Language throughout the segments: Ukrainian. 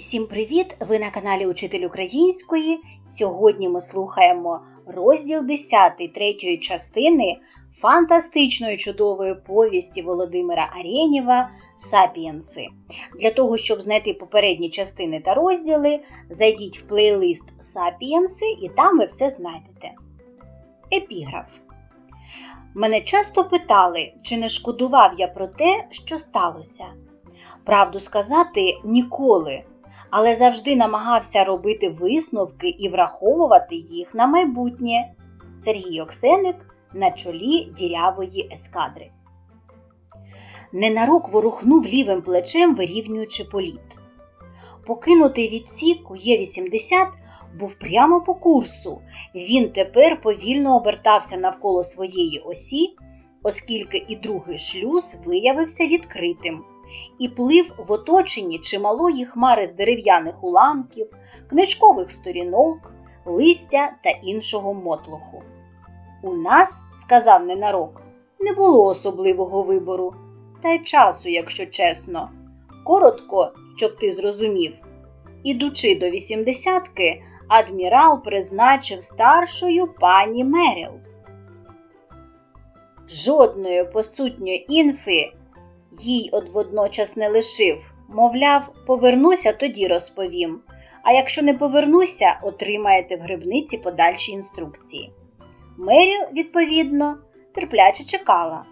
Всім привіт! Ви на каналі Учитель Української. Сьогодні ми слухаємо розділ 10 третьої частини фантастичної чудової повісті Володимира Арєнєва Сапієнси. Для того, щоб знайти попередні частини та розділи, зайдіть в плейлист Сапієнси і там ви все знайдете. Епіграф. Мене часто питали, чи не шкодував я про те, що сталося. Правду сказати, ніколи, але завжди намагався робити висновки і враховувати їх на майбутнє. Сергій Оксеник на чолі дірявої ескадри. Ненарок ворухнув лівим плечем, вирівнюючи політ. Покинутий відсік у Є-80 був прямо по курсу. Він тепер повільно обертався навколо своєї осі, оскільки і другий шлюз виявився відкритим і плив в оточенні чималої хмари з дерев'яних уламків, книжкових сторінок, листя та іншого мотлоху. У нас, сказав ненарок, не було особливого вибору, та й часу, якщо чесно. Коротко, щоб ти зрозумів. Ідучи до вісімдесятки, адмірал призначив старшою пані Меріл. Жодної посутньої інфи їй от водночас не лишив. Мовляв, повернуся, тоді розповім. А якщо не повернуся, отримаєте в грибниці подальші інструкції. Меріл, відповідно, терпляче чекала.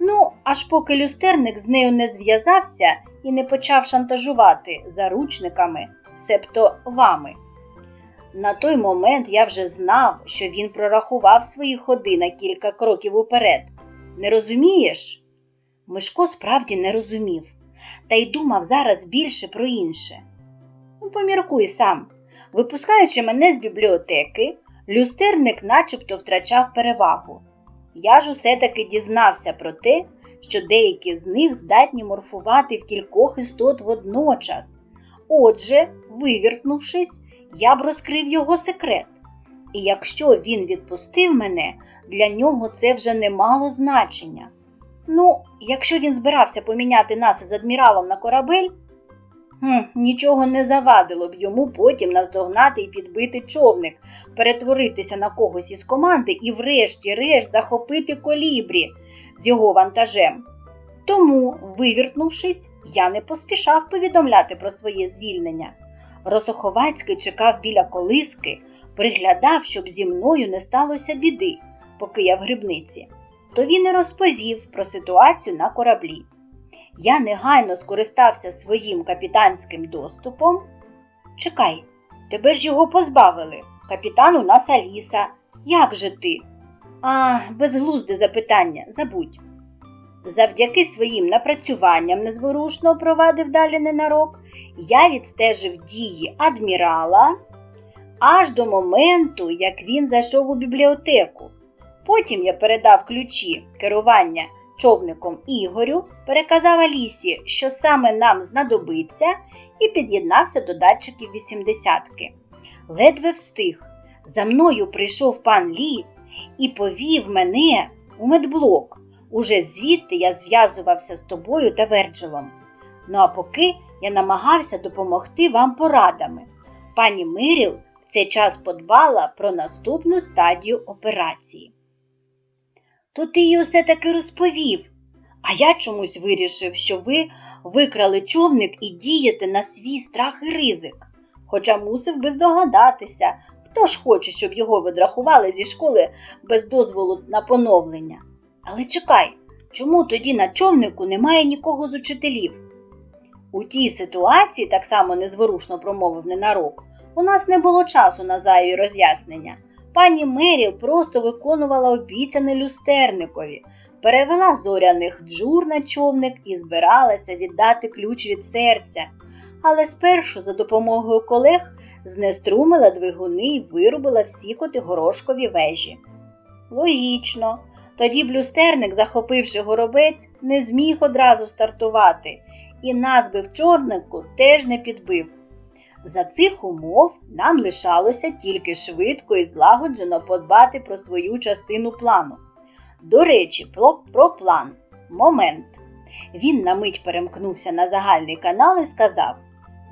Ну, аж поки люстерник з нею не зв'язався і не почав шантажувати заручниками, себто вами. На той момент я вже знав, що він прорахував свої ходи на кілька кроків уперед. Не розумієш? Мишко справді не розумів, та й думав зараз більше про інше. Ну, поміркуй сам. Випускаючи мене з бібліотеки, люстерник начебто втрачав перевагу. Я ж усе таки дізнався про те, що деякі з них здатні морфувати в кількох істот водночас. Отже, вивіртнувшись, я б розкрив його секрет. І якщо він відпустив мене, для нього це вже не мало значення. Ну, якщо він збирався поміняти нас з адміралом на корабель, хм, нічого не завадило б йому потім наздогнати і підбити човник, перетворитися на когось із команди і, врешті-решт, захопити колібрі з його вантажем. Тому, вивіртнувшись, я не поспішав повідомляти про своє звільнення. Росоховацький чекав біля колиски, приглядав, щоб зі мною не сталося біди, поки я в грибниці то він і розповів про ситуацію на кораблі. Я негайно скористався своїм капітанським доступом. Чекай, тебе ж його позбавили. Капітан у нас Аліса. Як же ти? А, безглузде запитання, забудь. Завдяки своїм напрацюванням незворушно провадив далі ненарок, я відстежив дії адмірала аж до моменту, як він зайшов у бібліотеку. Потім я передав ключі керування човником Ігорю, переказав Алісі, що саме нам знадобиться, і під'єднався до датчиків вісімдесятки. Ледве встиг. За мною прийшов пан Лі і повів мене у медблок. Уже звідти я зв'язувався з тобою та Верджилом. Ну а поки я намагався допомогти вам порадами. Пані Миріл в цей час подбала про наступну стадію операції. То ти їй усе таки розповів. А я чомусь вирішив, що ви викрали човник і дієте на свій страх і ризик. Хоча мусив би здогадатися, хто ж хоче, щоб його відрахували зі школи без дозволу на поновлення. Але чекай, чому тоді на човнику немає нікого з учителів? У тій ситуації, так само незворушно промовив ненарок, у нас не було часу на зайві роз'яснення. Пані Меріл просто виконувала обіцяне люстерникові, перевела зоряних джур на човник і збиралася віддати ключ від серця. Але спершу, за допомогою колег, знеструмила двигуни і вирубила всі котигорошкові вежі. Логічно, тоді б люстерник, захопивши горобець, не зміг одразу стартувати, і нас в чорнику теж не підбив. За цих умов нам лишалося тільки швидко і злагоджено подбати про свою частину плану. До речі, про, про план. Момент. Він на мить перемкнувся на загальний канал і сказав: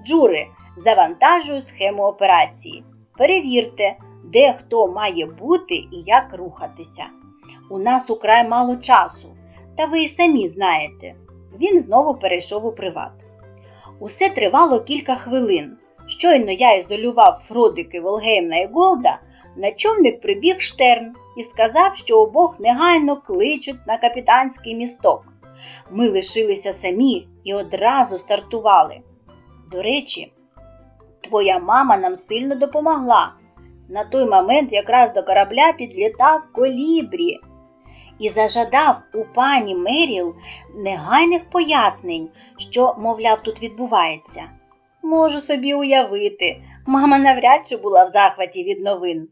Джури, Завантажую схему операції. Перевірте, де хто має бути і як рухатися. У нас украй мало часу, та ви і самі знаєте. Він знову перейшов у приват. Усе тривало кілька хвилин. Щойно я ізолював Фродики Волгеймна і Голда, на човник прибіг Штерн і сказав, що обох негайно кличуть на капітанський місток. Ми лишилися самі і одразу стартували. До речі, твоя мама нам сильно допомогла. На той момент якраз до корабля підлітав колібрі і зажадав у пані Меріл негайних пояснень, що, мовляв, тут відбувається. Можу собі уявити, мама навряд чи була в захваті від новин.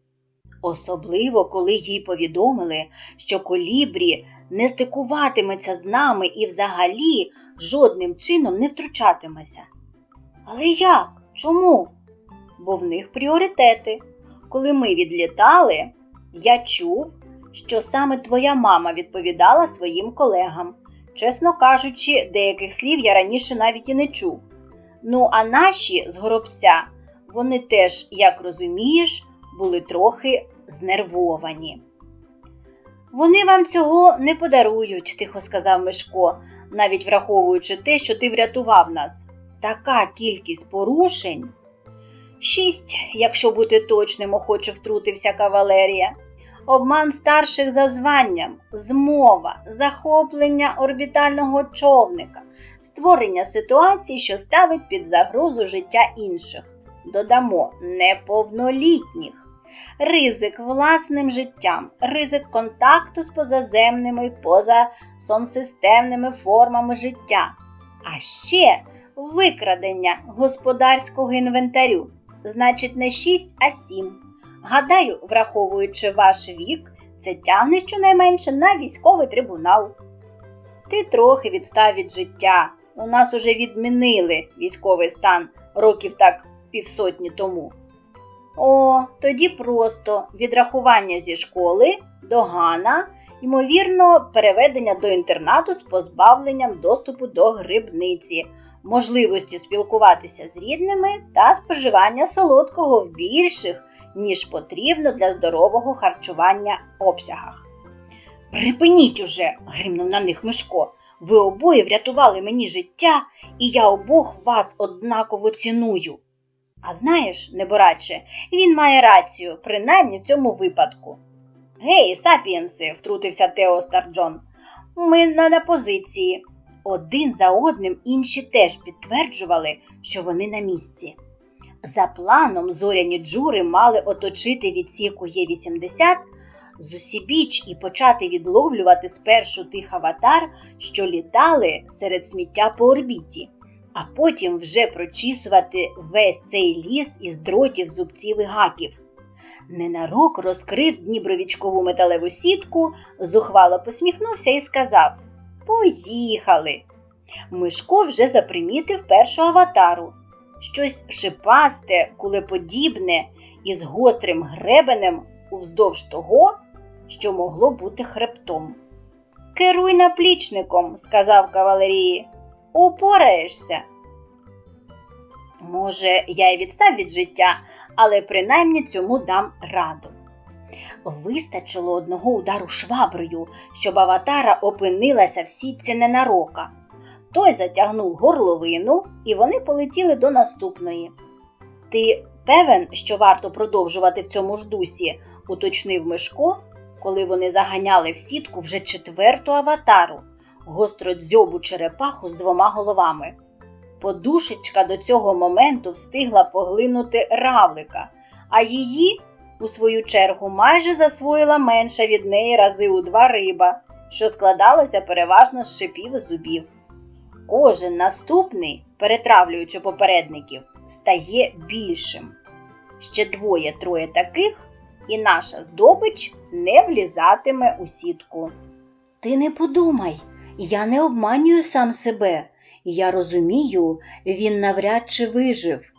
Особливо, коли їй повідомили, що колібрі не стикуватиметься з нами і взагалі жодним чином не втручатиметься. Але як? Чому? Бо в них пріоритети. Коли ми відлітали, я чув, що саме твоя мама відповідала своїм колегам. Чесно кажучи, деяких слів я раніше навіть і не чув. Ну, а наші з горобця, вони теж, як розумієш, були трохи знервовані. Вони вам цього не подарують, тихо сказав Мишко, навіть враховуючи те, що ти врятував нас. Така кількість порушень. Шість, якщо бути точним, охоче втрутився кавалерія. Обман старших за званням, змова, захоплення орбітального човника, створення ситуації, що ставить під загрозу життя інших. Додамо неповнолітніх, ризик власним життям, ризик контакту з позаземними і позасонсистемними формами життя, а ще викрадення господарського інвентарю, значить, не 6, а 7. Гадаю, враховуючи ваш вік, це тягне щонайменше на військовий трибунал. Ти трохи відстав від життя. У нас уже відмінили військовий стан років так півсотні тому. О, тоді просто відрахування зі школи, догана, ймовірно, переведення до інтернату з позбавленням доступу до грибниці, можливості спілкуватися з рідними та споживання солодкого в більших, ніж потрібно для здорового харчування обсягах. Припиніть уже, гримнув на них Мишко. Ви обоє врятували мені життя, і я обох вас однаково ціную. А знаєш, небораче, він має рацію, принаймні в цьому випадку. Гей, сапіенси, втрутився Тео Старджон. Ми на, на позиції. Один за одним інші теж підтверджували, що вони на місці. За планом зоряні джури мали оточити відсіку Є-80 зусібіч і почати відловлювати спершу тих аватар, що літали серед сміття по орбіті, а потім вже прочісувати весь цей ліс із дротів, зубців і гаків. Ненарок розкрив днібровічкову металеву сітку, зухвало посміхнувся і сказав Поїхали. Мишко вже запримітив першу аватару. Щось шипасте, кулеподібне із гострим гребенем уздовж того, що могло бути хребтом. Керуй наплічником, сказав кавалерії. Упораєшся. Може, я й відстав від життя, але принаймні цьому дам раду. Вистачило одного удару шваброю, щоб аватара опинилася в сітці ненарока. Той затягнув горловину, і вони полетіли до наступної. Ти певен, що варто продовжувати в цьому ж дусі, уточнив Мишко, коли вони заганяли в сітку вже четверту аватару, гостродзьобу черепаху з двома головами. Подушечка до цього моменту встигла поглинути равлика, а її, у свою чергу, майже засвоїла менша від неї рази у два риба, що складалося переважно з шипів і зубів. Кожен наступний, перетравлюючи попередників, стає більшим. Ще двоє-троє таких, і наша здобич не влізатиме у сітку. Ти не подумай, я не обманюю сам себе. Я розумію, він навряд чи вижив.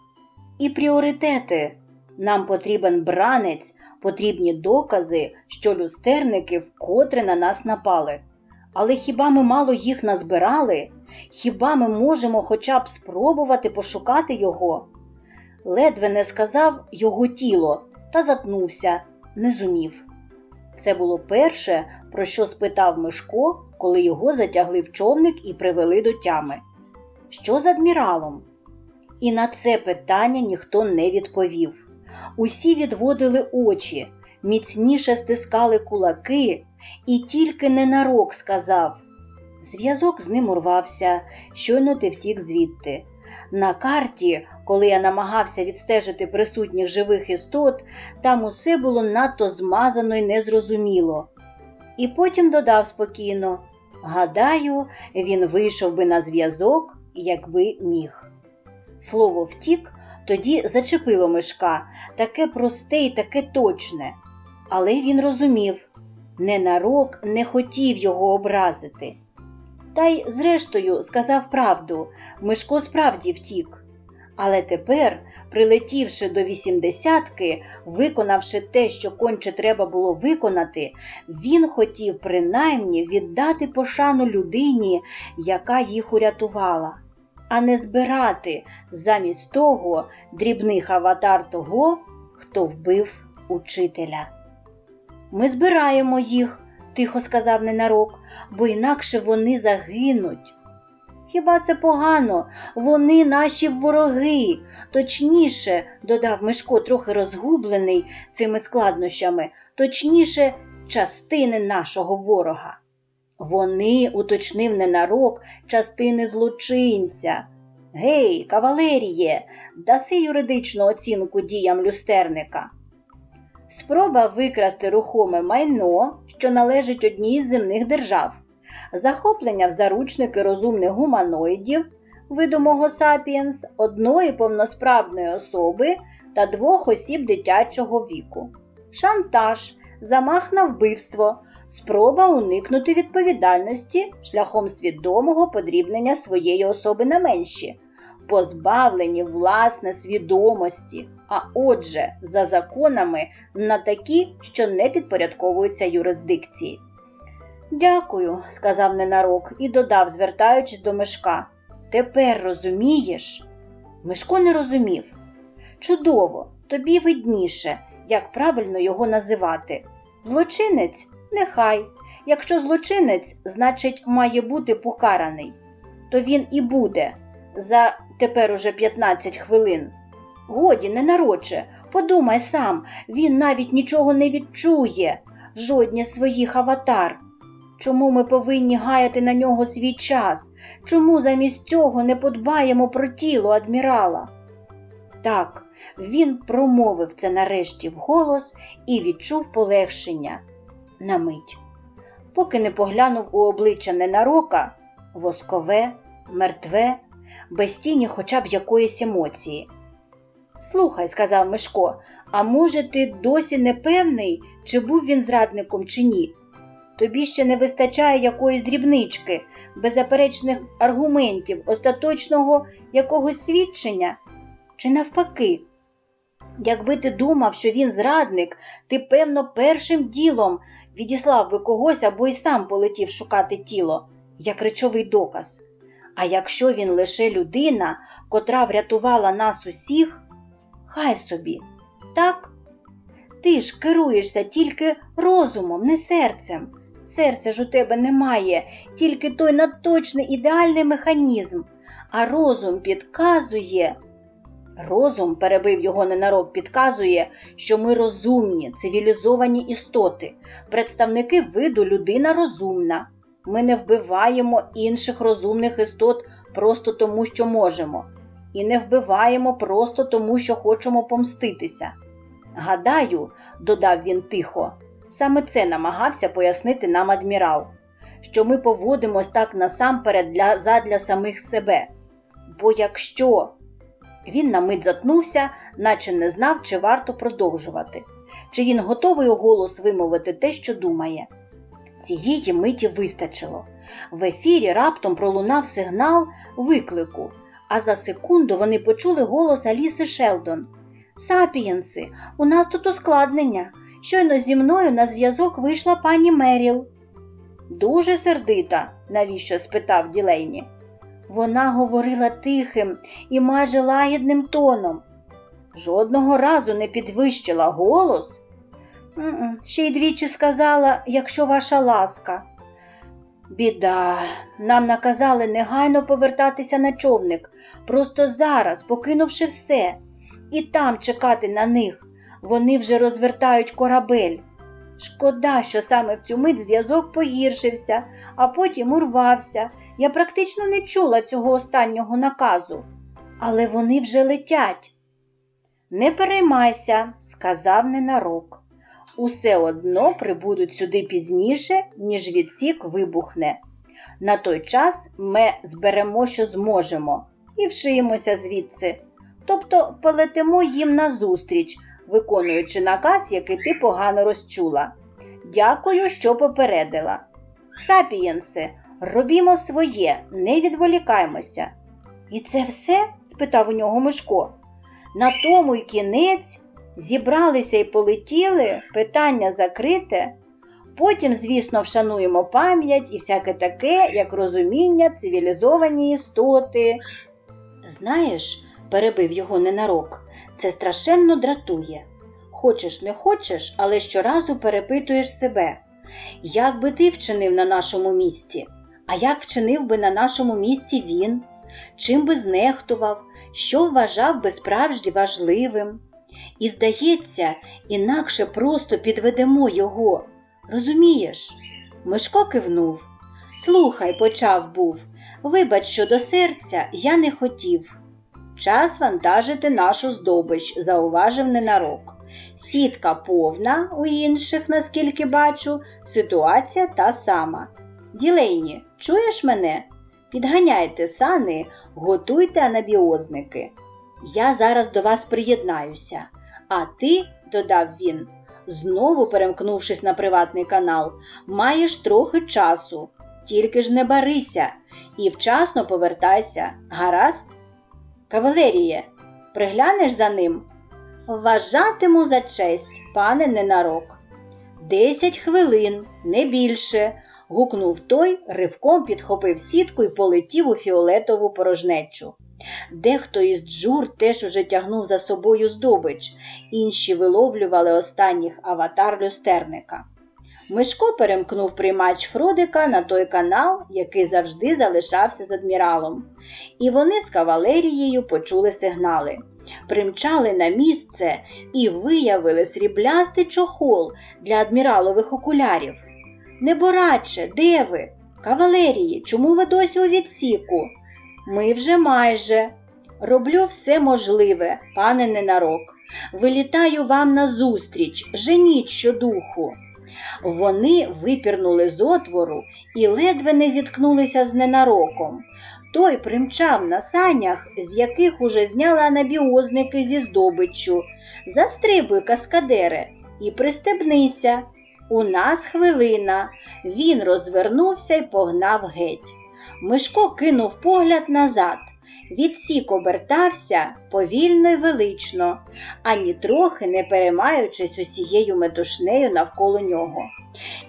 І пріоритети. Нам потрібен бранець, потрібні докази, що люстерники вкотре на нас напали. Але хіба ми мало їх назбирали? Хіба ми можемо хоча б спробувати пошукати його? ледве не сказав його тіло та затнувся, не зумів. Це було перше, про що спитав Мишко, коли його затягли в човник і привели до тями. Що з адміралом? І на це питання ніхто не відповів. Усі відводили очі, міцніше стискали кулаки, і тільки ненарок сказав Зв'язок з ним урвався, щойно ти втік звідти. На карті, коли я намагався відстежити присутніх живих істот, там усе було надто змазано й незрозуміло. І потім додав спокійно Гадаю, він вийшов би на зв'язок, якби міг. Слово втік тоді зачепило мишка, таке просте і таке точне. Але він розумів ненарок не хотів його образити. Та й, зрештою, сказав правду Мишко справді втік. Але тепер, прилетівши до вісімдесятки, виконавши те, що конче треба було виконати, він хотів принаймні віддати пошану людині, яка їх урятувала, а не збирати замість того дрібних аватар того, хто вбив учителя. Ми збираємо їх, тихо сказав ненарок, бо інакше вони загинуть. Хіба це погано? Вони наші вороги. Точніше, додав Мишко, трохи розгублений цими складнощами, точніше, частини нашого ворога. Вони, уточнив ненарок, частини злочинця. Гей, кавалеріє, даси юридичну оцінку діям люстерника. Спроба викрасти рухоме майно, що належить одній з земних держав, захоплення в заручники розумних гуманоїдів, видумого сапіенс, одної повносправної особи та двох осіб дитячого віку, шантаж, замах на вбивство, спроба уникнути відповідальності шляхом свідомого подрібнення своєї особи на менші, позбавлені власне свідомості, а отже, за законами на такі, що не підпорядковуються юрисдикції. Дякую, сказав ненарок і додав, звертаючись до Мишка. Тепер розумієш? Мишко не розумів. Чудово, тобі видніше, як правильно його називати. Злочинець нехай. Якщо злочинець, значить, має бути покараний, то він і буде за тепер уже 15 хвилин. Годі, ненароче, подумай сам, він навіть нічого не відчує, жодні своїх аватар. Чому ми повинні гаяти на нього свій час? Чому замість цього не подбаємо про тіло адмірала? Так, він промовив це нарешті вголос і відчув полегшення на мить. Поки не поглянув у обличчя ненарока, воскове, мертве, без тіні хоча б якоїсь емоції. Слухай, сказав Мишко, а може, ти досі не певний, чи був він зрадником, чи ні? Тобі ще не вистачає якоїсь дрібнички, беззаперечних аргументів, остаточного якогось свідчення? Чи навпаки? Якби ти думав, що він зрадник, ти, певно, першим ділом відіслав би когось або й сам полетів шукати тіло, як речовий доказ. А якщо він лише людина, котра врятувала нас усіх, хай собі, так? Ти ж керуєшся тільки розумом, не серцем. Серця ж у тебе немає, тільки той надточний ідеальний механізм, а розум підказує. Розум, перебив його ненарок, підказує, що ми розумні, цивілізовані істоти, представники виду людина розумна. Ми не вбиваємо інших розумних істот просто тому, що можемо, і не вбиваємо просто тому, що хочемо помститися. Гадаю, додав він тихо, саме це намагався пояснити нам адмірал, що ми поводимось так насамперед для, задля самих себе. Бо якщо він на мить затнувся, наче не знав, чи варто продовжувати, чи він готовий у голос вимовити те, що думає. Цієї миті вистачило. В ефірі раптом пролунав сигнал виклику, а за секунду вони почули голос Аліси Шелдон. Сапієнси, у нас тут ускладнення. Щойно зі мною на зв'язок вийшла пані Меріл. Дуже сердита, навіщо? спитав Ділейні. Вона говорила тихим і майже лагідним тоном. Жодного разу не підвищила голос. «М-м, Ще й двічі сказала, якщо ваша ласка. Біда, нам наказали негайно повертатися на човник, просто зараз, покинувши все, і там чекати на них. Вони вже розвертають корабель. Шкода, що саме в цю мить зв'язок погіршився, а потім урвався. Я практично не чула цього останнього наказу. Але вони вже летять. Не переймайся, сказав ненарок. Усе одно прибудуть сюди пізніше, ніж відсік вибухне. На той час ми зберемо, що зможемо, і вшиємося звідси. Тобто полетимо їм назустріч, виконуючи наказ, який ти погано розчула. Дякую, що попередила. Сапієнси, робімо своє, не відволікаймося. І це все? спитав у нього Мишко. На тому й кінець зібралися і полетіли, питання закрите. Потім, звісно, вшануємо пам'ять і всяке таке, як розуміння, цивілізовані істоти. Знаєш, перебив його ненарок, це страшенно дратує. Хочеш, не хочеш, але щоразу перепитуєш себе. Як би ти вчинив на нашому місці? А як вчинив би на нашому місці він? Чим би знехтував, що вважав би справді важливим? І, здається, інакше просто підведемо його. Розумієш? Мишко кивнув. Слухай, почав був. Вибач, що до серця я не хотів. Час вантажити нашу здобич, зауважив ненарок. Сітка повна у інших, наскільки бачу, ситуація та сама. Ділейні, чуєш мене? Підганяйте сани, готуйте анабіозники. Я зараз до вас приєднаюся. А ти, додав він, знову перемкнувшись на приватний канал, маєш трохи часу, тільки ж не барися і вчасно повертайся, гаразд? Кавалеріє, приглянеш за ним? Вважатиму за честь, пане ненарок. Десять хвилин, не більше. гукнув той, ривком підхопив сітку і полетів у фіолетову порожнечу. Дехто із джур теж уже тягнув за собою здобич, інші виловлювали останніх аватар люстерника. Мишко перемкнув приймач Фродика на той канал, який завжди залишався з адміралом, і вони з кавалерією почули сигнали. Примчали на місце і виявили сріблястий чохол для адміралових окулярів. Небораче, де ви? Кавалерії, чому ви досі у відсіку? Ми вже майже. Роблю все можливе, пане ненарок. Вилітаю вам назустріч, женіть щодуху. Вони випірнули з отвору і ледве не зіткнулися з ненароком. Той примчав на санях, з яких уже зняли анабіозники зі здобиччю. Застрибуй, каскадере, і пристебнися. У нас хвилина. Він розвернувся і погнав геть. Мишко кинув погляд назад. Відсік обертався повільно й велично, ані трохи не переймаючись усією метушнею навколо нього.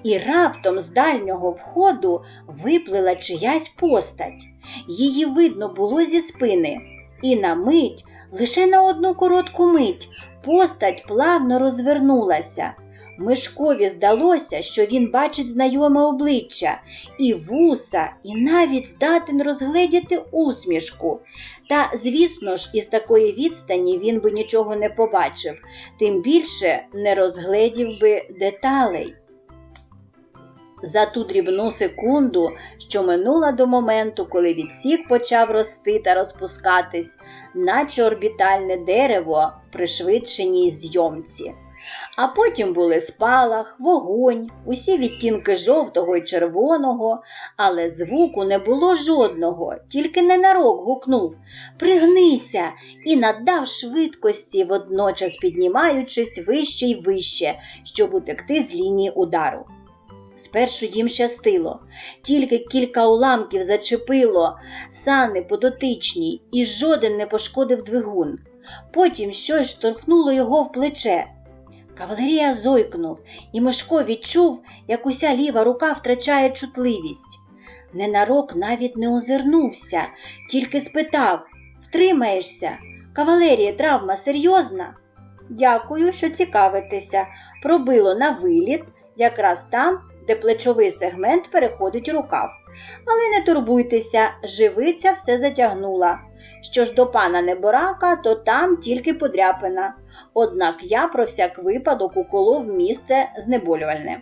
І раптом з дальнього входу виплила чиясь постать. Її видно було зі спини, і на мить, лише на одну коротку мить, постать плавно розвернулася. Мишкові здалося, що він бачить знайоме обличчя, і вуса, і навіть здатен розгледіти усмішку. Та, звісно ж, із такої відстані він би нічого не побачив, тим більше не розгледів би деталей. За ту дрібну секунду, що минула до моменту, коли відсік почав рости та розпускатись, наче орбітальне дерево в пришвидшеній зйомці. А потім були спалах, вогонь, усі відтінки жовтого і червоного, але звуку не було жодного, тільки ненарок гукнув Пригнися і надав швидкості, водночас піднімаючись вище й вище, щоб утекти з лінії удару. Спершу їм щастило, тільки кілька уламків зачепило сани по дотичній, і жоден не пошкодив двигун. Потім щось штовхнуло його в плече. Кавалерія зойкнув, і Мишко відчув, як уся ліва рука втрачає чутливість. Ненарок навіть не озирнувся, тільки спитав Втримаєшся? Кавалерія, травма серйозна? Дякую, що цікавитеся. Пробило на виліт, якраз там, де плечовий сегмент переходить рукав. Але не турбуйтеся, живиця все затягнула. Що ж до пана Неборака, то там тільки подряпина. Однак я про всяк випадок уколов місце знеболювальне.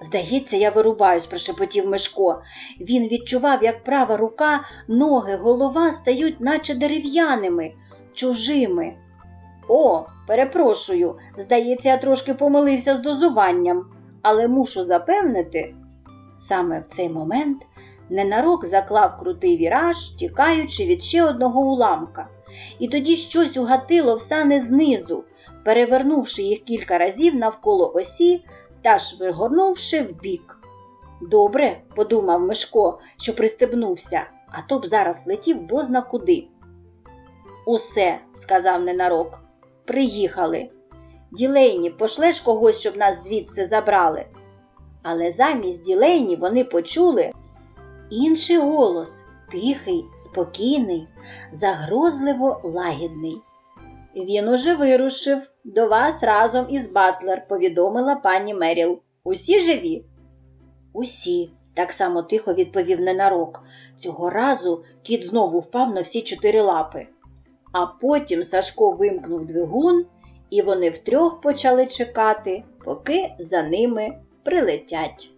Здається, я вирубаюсь, прошепотів Мишко. Він відчував, як права рука, ноги, голова стають наче дерев'яними, чужими. О, перепрошую, здається, я трошки помилився з дозуванням, але мушу запевнити. Саме в цей момент ненарок заклав крутий віраж, тікаючи від ще одного уламка, і тоді щось угатило в сани знизу, перевернувши їх кілька разів навколо осі та швиргорнувши вбік. Добре, подумав Мишко, що пристебнувся, а то б зараз летів бозна куди. Усе, сказав ненарок. Приїхали. Ділейні, пошлеш когось, щоб нас звідси забрали. Але замість ділейні вони почули інший голос, тихий, спокійний, загрозливо лагідний. Він уже вирушив до вас разом із Батлер, повідомила пані Меріл. Усі живі? Усі, так само тихо відповів ненарок. Цього разу кіт знову впав на всі чотири лапи. А потім Сашко вимкнув двигун, і вони втрьох почали чекати, поки за ними прилетять.